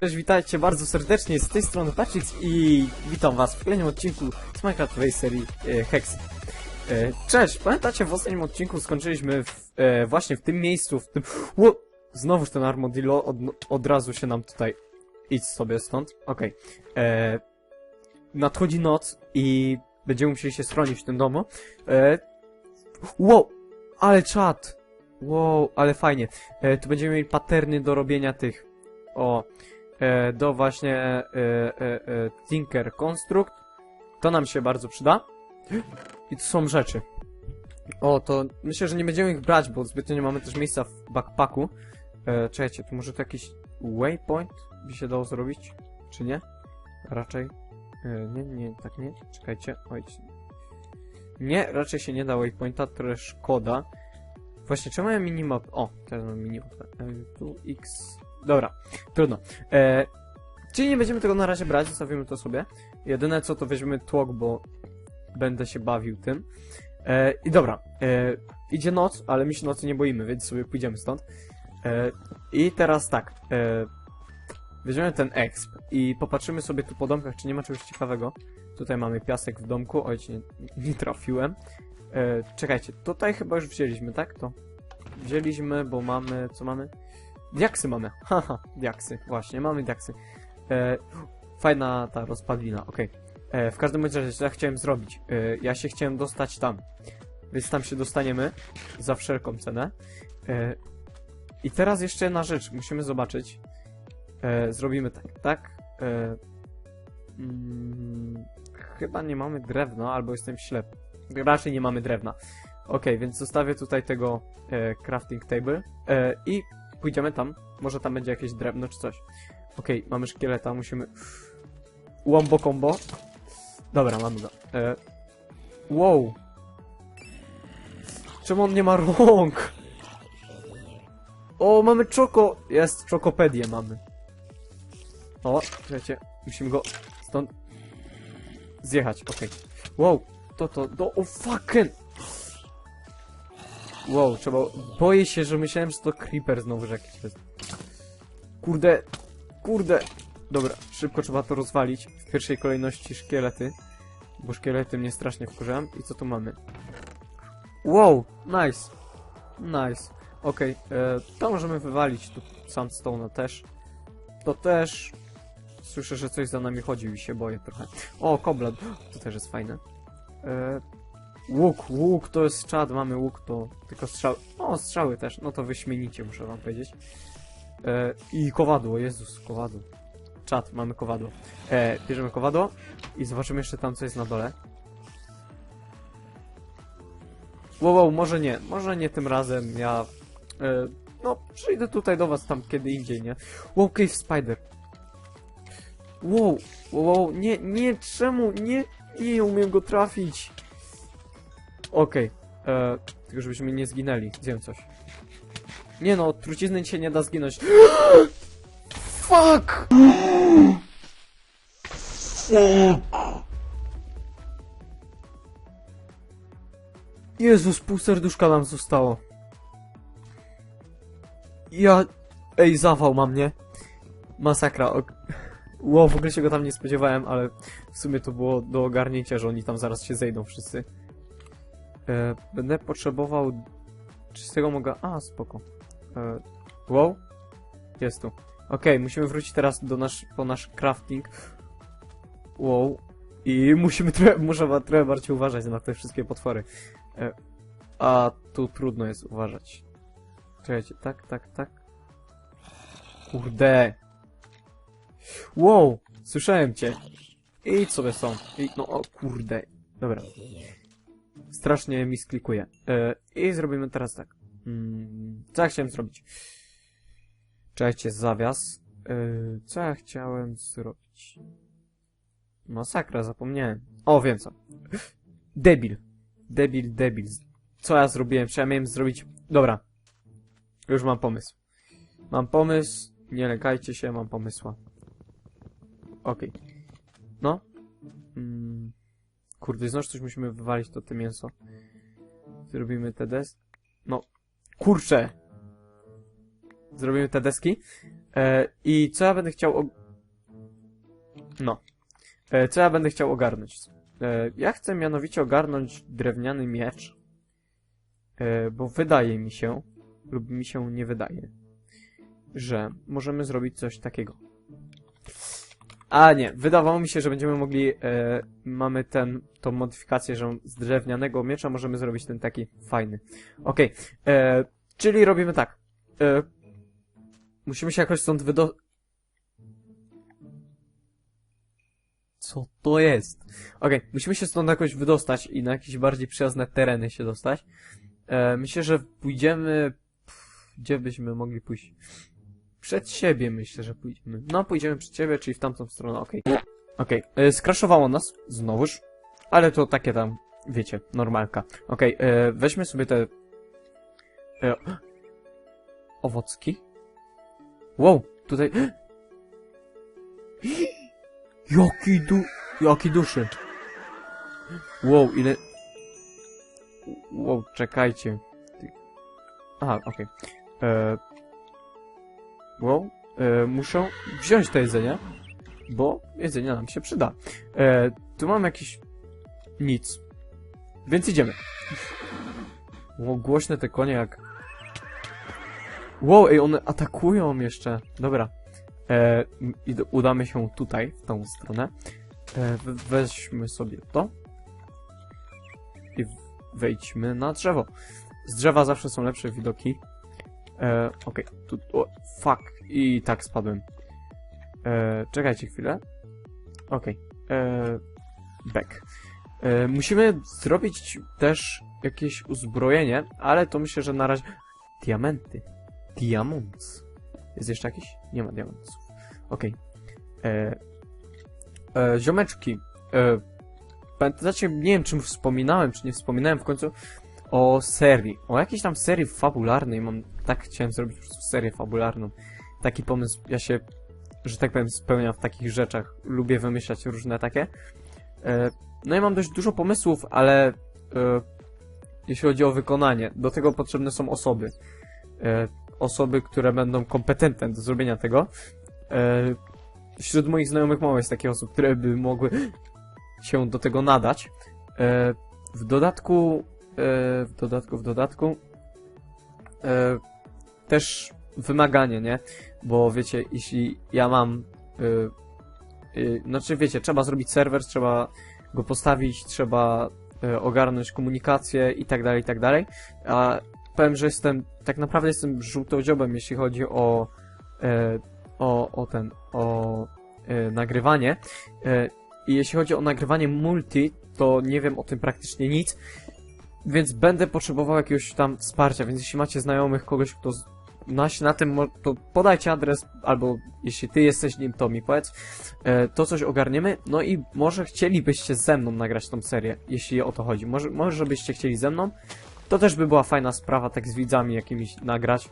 Cześć, witajcie bardzo serdecznie, z tej strony Patrix i witam was w kolejnym odcinku z Minecraftowej serii e, Hex. E, cześć, pamiętacie w ostatnim odcinku skończyliśmy w, e, właśnie w tym miejscu, w tym... Ło! Znowuż ten armadillo od, od razu się nam tutaj... Idź sobie stąd, okej. E, Nadchodzi noc i będziemy musieli się schronić w tym domu. E, wow! Ale czad! Wow, ale fajnie. E, tu będziemy mieli paterny do robienia tych... O, e, do właśnie e, e, e, Tinker Construct. To nam się bardzo przyda. I tu są rzeczy. O, to myślę, że nie będziemy ich brać, bo zbytnio nie mamy też miejsca w backpacku. E, czekajcie, tu może to jakiś waypoint by się dało zrobić? Czy nie? Raczej. E, nie, nie, tak nie. Czekajcie. Oj. Nie, raczej się nie da waypointa, trochę szkoda. Właśnie, czemu ja minimap... O, teraz mam minimap. E, tu x... Dobra, trudno. E, czyli nie będziemy tego na razie brać, zostawimy to sobie. Jedyne co to weźmiemy tłok, bo będę się bawił tym. E, I dobra, e, idzie noc, ale my się nocy nie boimy, więc sobie pójdziemy stąd. E, I teraz tak, e, weźmiemy ten exp i popatrzymy sobie tu po domkach, czy nie ma czegoś ciekawego. Tutaj mamy piasek w domku, oj, nie, nie trafiłem. E, czekajcie, tutaj chyba już wzięliśmy, tak? To wzięliśmy, bo mamy, co mamy? Diaksy mamy. Haha, diaksy. Właśnie, mamy diaksy. E, fajna ta rozpadlina, okej. E, W każdym razie, co ja chciałem zrobić? E, ja się chciałem dostać tam. Więc tam się dostaniemy za wszelką cenę. E, I teraz jeszcze jedna rzecz. Musimy zobaczyć. E, zrobimy tak, tak. E, mm, chyba nie mamy drewna, albo jestem ślepy. Raczej nie mamy drewna. Okej, więc zostawię tutaj tego e, crafting table e, i pójdziemy tam. Może tam będzie jakieś drewno czy coś. Okej, mamy szkieleta, musimy... Łombo combo. Dobra, mamy go. E... Wow. Czemu on nie ma rąk? O, mamy czoko... Jest, czokopedię mamy. O, czekajcie. Musimy go stąd zjechać, okej. Wow, to to, do, o fucking... Wow, trzeba... Boję się, że myślałem, że to creeper znowu, że jakiś jest. Kurde, kurde. Dobra, szybko trzeba to rozwalić. W pierwszej kolejności szkielety. Bo szkielety mnie strasznie wkurzają. I co tu mamy? Wow, nice. Nice. Okej, e, to możemy wywalić tu sandstone'a też. To też... Słyszę, że coś za nami chodzi i się boję trochę. O, koblet. To też jest fajne. E, łuk, łuk to jest czad, mamy łuk, to tylko strzały. O, strzały też. No to wyśmienicie, muszę wam powiedzieć. E, I kowadło, Jezus, kowadło. Czad, mamy kowadło. E, bierzemy kowadło i zobaczymy jeszcze tam, co jest na dole. Wow, wow, może nie, może nie tym razem, ja... E, no, przyjdę tutaj do was tam kiedy indziej, nie? Wow, Cave Spider. Wow, wow, wow, nie, nie, czemu, nie, nie umiem go trafić. Okej, e, tylko żebyśmy nie zginęli, zjem coś. Nie no, trucizny się nie da zginąć. Fuck! Jezus, pół serduszka nam zostało. Ja... Ej, zawał mam, nie? Masakra. ok. Ło, w ogóle się go tam nie spodziewałem, ale w sumie to było do ogarnięcia, że oni tam zaraz się zejdą wszyscy. E, będę potrzebował... Czy z tego mogę... A, spoko. E, wow? Jest tu. Okej, musimy wrócić teraz do nasz, po nasz crafting. Wow. I musimy trochę, muszę trochę bardziej uważać na te wszystkie potwory. E, a tu trudno jest uważać. Czekajcie, tak, tak, tak. Kurde. Wow, słyszałem cię. Idź sobie są. I, no o kurde. Dobra. Strasznie mi sklikuje. E, I zrobimy teraz tak. Mm, co ja chciałem zrobić? Czekajcie, zawias. Yy, co ja chciałem zrobić? Masakra, zapomniałem. O, wiem co. Debil. Debil, debil. Co ja zrobiłem? Czy ja miałem zrobić... Dobra. Już mam pomysł. Mam pomysł. Nie lękajcie się, mam pomysła. Okej. No. Mm. Kurde, znowu coś musimy wywalić to te mięso. Zrobimy te des... No, kurczę! Zrobimy te deski. E, I co ja będę chciał... No. E, co ja będę chciał ogarnąć? E, ja chcę mianowicie ogarnąć drewniany miecz. E, bo wydaje mi się, lub mi się nie wydaje, że możemy zrobić coś takiego. A nie, wydawało mi się, że będziemy mogli, e, mamy ten, tą modyfikację, że z drewnianego miecza możemy zrobić ten taki fajny. Okej, e, czyli robimy tak. E, musimy się jakoś stąd wydo... Co to jest? Okej, musimy się stąd jakoś wydostać i na jakieś bardziej przyjazne tereny się dostać. E, myślę, że pójdziemy... Pff, gdzie byśmy mogli pójść? Przed siebie myślę, że pójdziemy. No, pójdziemy przed siebie, czyli w tamtą stronę, okej. Okej, okay. skraszowało nas, znowuż, ale to takie tam, wiecie, normalka. Okej, e, weźmy sobie te... E, owocki. Wow, tutaj... Jaki du... Jaki duszy. Wow, ile... Wow, czekajcie. Aha, okej. E, Wow, e, muszę wziąć to jedzenie, bo jedzenie nam się przyda. E, tu mam jakiś... nic. Więc idziemy. Wow, głośne te konie jak... Wow, ej, one atakują jeszcze. Dobra. E, i udamy się tutaj, w tą stronę. E, we- weźmy sobie to. I wejdźmy na drzewo. Z drzewa zawsze są lepsze widoki. E, Okej, tu... O, fuck. I tak spadłem. E, czekajcie chwilę. Okej. E, Back. E, musimy zrobić też jakieś uzbrojenie, ale to myślę, że na razie... Diamenty. Diamants. Jest jeszcze jakiś? Nie ma diamentów. Okej. E, e, Ziomeczki. E, pamiętacie, nie wiem, czym wspominałem, czy nie wspominałem w końcu o serii. O jakiejś tam serii fabularnej. Mam, tak chciałem zrobić po prostu serię fabularną. Taki pomysł, ja się, że tak powiem, spełniam w takich rzeczach. Lubię wymyślać różne takie. E, no i mam dość dużo pomysłów, ale e, jeśli chodzi o wykonanie, do tego potrzebne są osoby. E, osoby, które będą kompetentne do zrobienia tego. E, wśród moich znajomych mało jest takich osób, które by mogły się do tego nadać. E, w dodatku, w dodatku, w dodatku, e, też wymaganie, nie? Bo wiecie, jeśli ja mam, y, znaczy wiecie, trzeba zrobić serwer, trzeba go postawić, trzeba ogarnąć komunikację i tak dalej, i tak dalej. A powiem, że jestem, tak naprawdę jestem żółtodziobem, jeśli chodzi o, e, o, o ten, o e, nagrywanie. E, I jeśli chodzi o nagrywanie multi, to nie wiem o tym praktycznie nic, więc będę potrzebował jakiegoś tam wsparcia, więc jeśli macie znajomych, kogoś, kto z- na, tym, to podajcie adres, albo jeśli ty jesteś nim, to mi powiedz, e, to coś ogarniemy, no i może chcielibyście ze mną nagrać tą serię, jeśli o to chodzi. Może, może byście chcieli ze mną, to też by była fajna sprawa, tak z widzami jakimiś nagrać.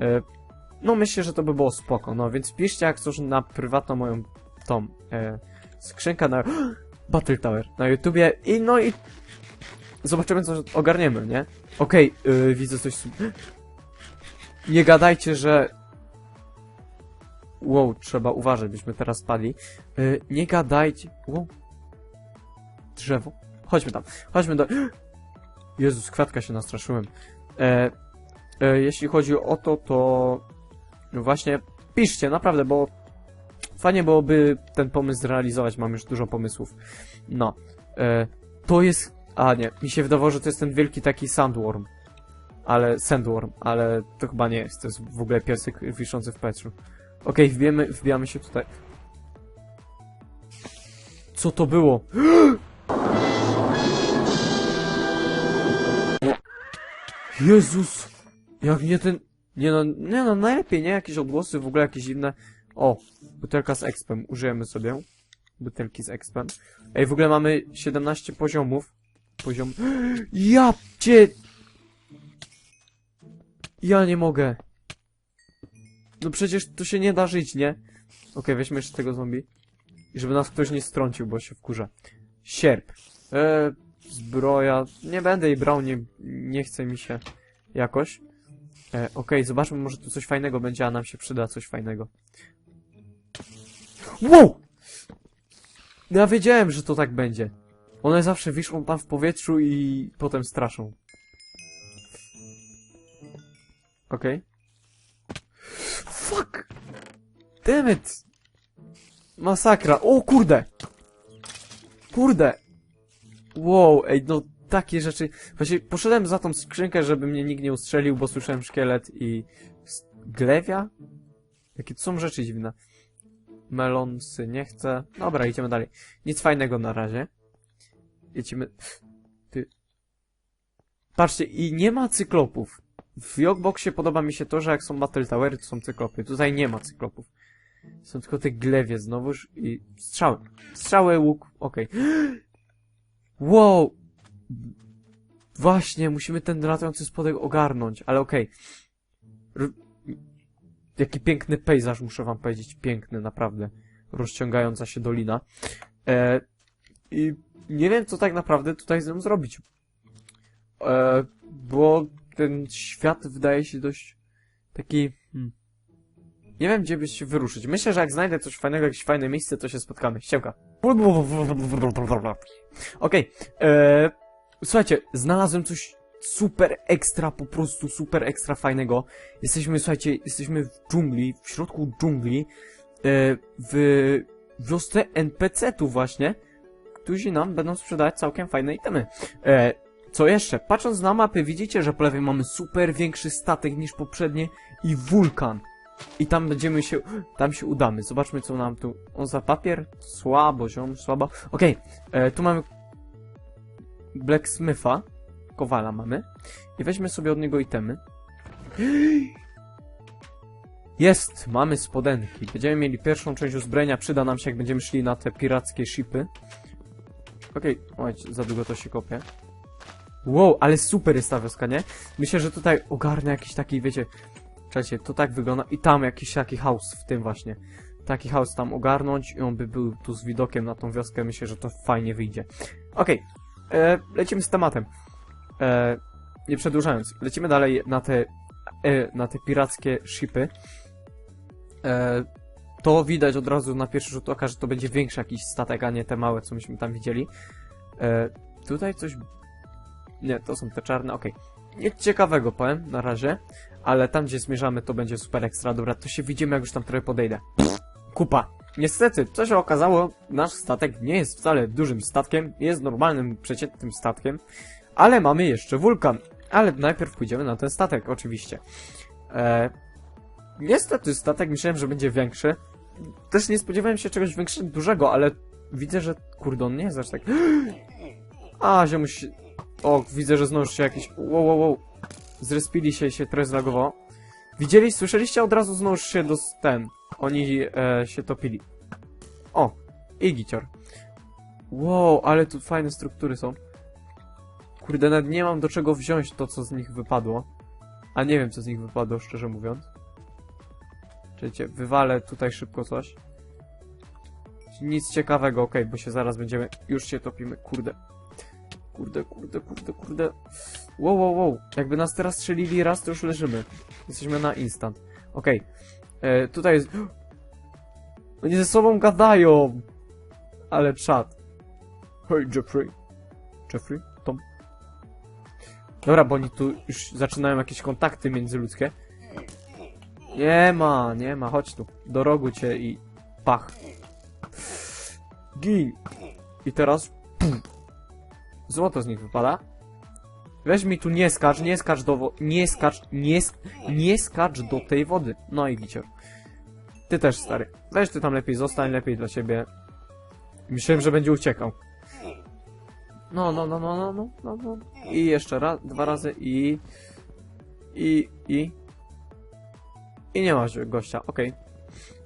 E, no myślę, że to by było spoko, no więc piszcie jak coś na prywatną moją tą e, skrzynkę na Battle Tower na YouTubie. I no i zobaczymy co ogarniemy, nie? Okej, y, widzę coś Nie gadajcie, że Wow, trzeba uważać, byśmy teraz spadli. Y, nie gadajcie. Wow. Drzewo. Chodźmy tam. Chodźmy do... Jezus, kwiatka się nastraszyłem. E, e, jeśli chodzi o to, to no właśnie piszcie, naprawdę, bo fajnie byłoby ten pomysł zrealizować. Mam już dużo pomysłów. No. E, to jest... A nie, mi się wydawało, że to jest ten wielki taki sandworm. Ale... Sandworm, ale to chyba nie jest. To jest w ogóle piesek wiszący w powietrzu. Okej, wbijemy, wbijamy się tutaj. Co to było? Jezus! Jak nie ten... Nie no, nie no, najlepiej, nie? Jakieś odgłosy, w ogóle jakieś inne... O, butelka z expem, użyjemy sobie. Butelki z expem. Ej, w ogóle mamy 17 poziomów. Poziom... Ja cię... Ja nie mogę. No przecież to się nie da żyć, nie? Okej, weźmy jeszcze tego zombie. I żeby nas ktoś nie strącił, bo się wkurza. Sierp. E, zbroja. Nie będę jej brał, nie, nie chce mi się jakoś. E, Okej, zobaczmy, może tu coś fajnego będzie, a nam się przyda coś fajnego. Wow! No Ja wiedziałem, że to tak będzie. One zawsze wiszą tam w powietrzu i potem straszą. Okej. Fuck! Damn it! Masakra. O kurde! Kurde! Wow, ej, no takie rzeczy. Właśnie poszedłem za tą skrzynkę, żeby mnie nikt nie ustrzelił, bo słyszałem szkielet i... Glewia? Jakie to są rzeczy dziwne. Melonsy, nie chcę. Dobra, idziemy dalej. Nic fajnego na razie. Jedziemy... Ty... Patrzcie, i nie ma cyklopów. W Jogboxie podoba mi się to, że jak są Battle Towery, to są cyklopy. Tutaj nie ma cyklopów. Są tylko te glewie znowuż i strzały. Strzały, łuk, okej. Wow! Właśnie, musimy ten latający spodek ogarnąć, ale okej. R- Jaki piękny pejzaż, muszę wam powiedzieć. Piękny, naprawdę. Rozciągająca się dolina. E, I nie wiem, co tak naprawdę tutaj z nią zrobić. E, bo ten świat wydaje się dość taki... Hmm. Nie wiem, gdzie by się wyruszyć. Myślę, że jak znajdę coś fajnego, jakieś fajne miejsce, to się spotkamy. Ściemka. Okej. e, Słuchajcie, znalazłem coś super ekstra, po prostu super ekstra fajnego. Jesteśmy, słuchajcie, jesteśmy w dżungli, w środku dżungli, e, w wiosce NPC-tu właśnie, którzy nam będą sprzedawać całkiem fajne itemy. E, co jeszcze? Patrząc na mapy widzicie, że po lewej mamy super większy statek niż poprzednie i wulkan. I tam będziemy się, tam się udamy. Zobaczmy co nam tu, on za papier? Słabo, ziom, słabo. Okej, e, tu mamy Blacksmitha, kowala mamy. I weźmy sobie od niego itemy. Jest! Mamy spodenki. Będziemy mieli pierwszą część uzbrojenia. Przyda nam się, jak będziemy szli na te pirackie shipy. Okej, okay. za długo to się kopie. Wow, ale super jest ta wioska, nie? Myślę, że tutaj ogarnę jakiś taki, wiecie... Czekajcie, to tak wygląda. I tam jakiś taki house w tym właśnie. Taki house tam ogarnąć i on by był tu z widokiem na tą wioskę. Myślę, że to fajnie wyjdzie. Okej, e, lecimy z tematem. E, nie przedłużając, lecimy dalej na te, e, na te pirackie shipy. E, to widać od razu na pierwszy rzut oka, że to będzie większy jakiś statek, a nie te małe, co myśmy tam widzieli. E, tutaj coś... Nie, to są te czarne, okej. Nic ciekawego powiem, na razie, ale tam, gdzie zmierzamy, to będzie super ekstra. Dobra, to się widzimy, jak już tam trochę podejdę. Kupa. Niestety, co się okazało, nasz statek nie jest wcale dużym statkiem, jest normalnym, przeciętnym statkiem, ale mamy jeszcze wulkan. Ale najpierw pójdziemy na ten statek, oczywiście. E, niestety, statek myślałem, że będzie większy. Też nie spodziewałem się czegoś większego, dużego, ale widzę, że kurde, on nie jest aż tak... A, ziomuś... O, widzę, że znowu się jakiś... Wow, wow, wow. Zrespili się i się trochę zlagowało. Widzieli, słyszeliście? Od razu znowu się do... ten... Oni e, się topili. O, i gicior. Wow, ale tu fajne struktury są. Kurde, nawet nie mam do czego wziąć to, co z nich wypadło. A nie wiem, co z nich wypadło, szczerze mówiąc. Czekajcie, wywalę tutaj szybko coś. Nic ciekawego, okej, bo się zaraz będziemy... Już się topimy, kurde. Kurde, kurde, kurde, kurde. Wow, wow, wow. Jakby nas teraz strzelili raz, to już leżymy. Jesteśmy na instant. Okej. E, Tutaj jest... Oni ze sobą gadają! Ale czad. Hej, Jeffrey. Jeffrey? Tom? Dobra, bo oni tu już zaczynają jakieś kontakty międzyludzkie. Nie ma, nie ma, chodź tu. Do rogu cię i pach. Gin. I teraz... Pum. Złoto z nich wypada. Weź mi tu nie skacz, nie skacz do. Nie skacz, nie, sk nie skacz do tej wody. No i gicior. Ty też, stary. Weź ty tam lepiej, zostań lepiej dla siebie. Myślałem, że będzie uciekał. No, no, no, no, no, no, no, no. I jeszcze raz, dwa razy i... I, i... I nie ma gościa, okej.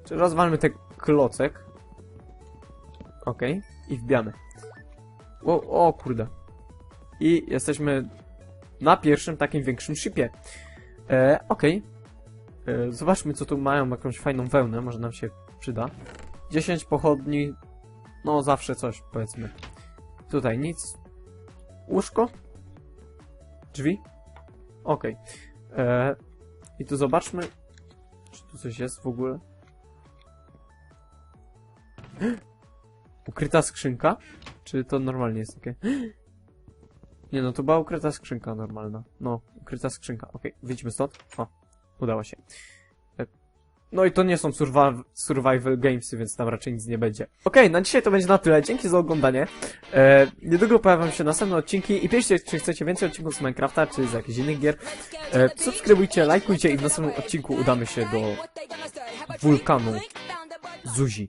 Okay. Rozwalmy ten klocek. Okej. I wbijamy. O, o kurde. I jesteśmy na pierwszym takim większym shipie. E, okej. E, zobaczmy, co tu mają, jakąś fajną wełnę, może nam się przyda. 10 pochodni, no zawsze coś, powiedzmy. Tutaj nic. Łóżko? Drzwi? Okej. E, I tu zobaczmy, czy tu coś jest w ogóle. Ukryta skrzynka? Czy to normalnie jest takie? Nie no, to była ukryta skrzynka normalna. No, ukryta skrzynka. Okej, wyjdźmy stąd. O, udało się. No i to nie są survival, gamesy, więc tam raczej nic nie będzie. Okej, na dzisiaj to będzie na tyle. Dzięki za oglądanie. E, niedługo pojawią się następne odcinki i piszcie, czy chcecie więcej odcinków z Minecrafta, czy z jakichś innych gier. E, subskrybujcie, lajkujcie i w następnym odcinku udamy się do wulkanu Zuzi.